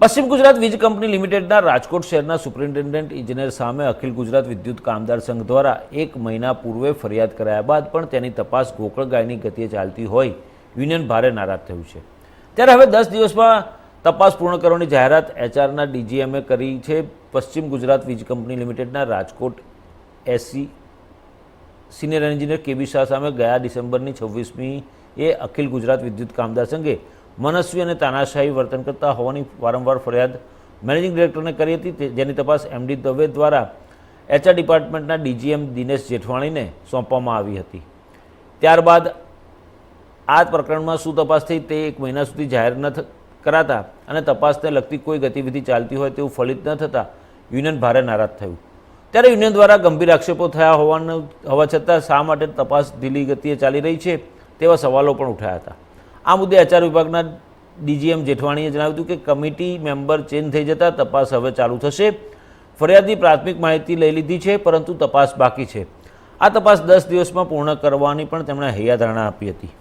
પશ્ચિમ ગુજરાત વીજ કંપની લિમિટેડના રાજકોટ શહેરના સુપ્રિન્ટેન્ડન્ટ ઇજનેર સામે અખિલ ગુજરાત વિદ્યુત કામદાર સંઘ દ્વારા એક મહિના પૂર્વે ફરિયાદ કરાયા બાદ પણ તેની તપાસ ગોકળગાયની ગતિએ ચાલતી હોય, યુનિયન ભારે નારાજ થયું છે. ત્યારે હવે દસ દિવસમાં તપાસ પૂર્ણ કરવાની જાહેરાત એચઆરના ડીજીએમએ કરી છે. પશ્ચિમ ગુજરાત વીજ કંપની લિમિટેડના Rajkot SC senior engineer KB Shah સામે ગયા ડિસેમ્બરની છવ્વીસમી એ અખિલ ગુજરાત વિદ્યુત કામદાર સંઘે મનસ્વી અને તાનાશાહી વર્તન કરતા હોવાની વારંવાર ફરિયાદ મેનેજિંગ ડિરેક્ટરને કરી હતી. જેની તપાસ એમડી દવે દ્વારા એચઆર ડિપાર્ટમેન્ટના ડીજીએમ દિનેશ જેઠવાણીને સોંપવામાં આવી હતી. ત્યારબાદ આ પ્રકરણમાં શું તપાસ થઈ તે એક મહિના સુધી જાહેર ન કરાતા અને તપાસને લગતી કોઈ ગતિવિધિ ચાલતી હોય તેવું ફલિત ન થતાં યુનિયન ભારે નારાજ થયું. ત્યારે યુનિયન દ્વારા ગંભીર આક્ષેપો થયા હોવાનું હોવા છતાં શા માટે તપાસ ધીલી ગતિએ ચાલી રહી છે તેવા સવાલો પણ ઉઠાયા હતા. આ મુદ્દે આચાર વિભાગના ડીજીએમ જેઠવાણીએ જણાવ્યું હતું કે કમિટી મેમ્બર ચેન્જ થઈ જતાં તપાસ હવે ચાલુ થશે. ફરિયાદની પ્રાથમિક માહિતી લઈ લીધી છે, પરંતુ તપાસ બાકી છે. આ તપાસ દસ દિવસમાં પૂર્ણ કરવાની પણ તેમણે હૈયાધારણા આપી હતી.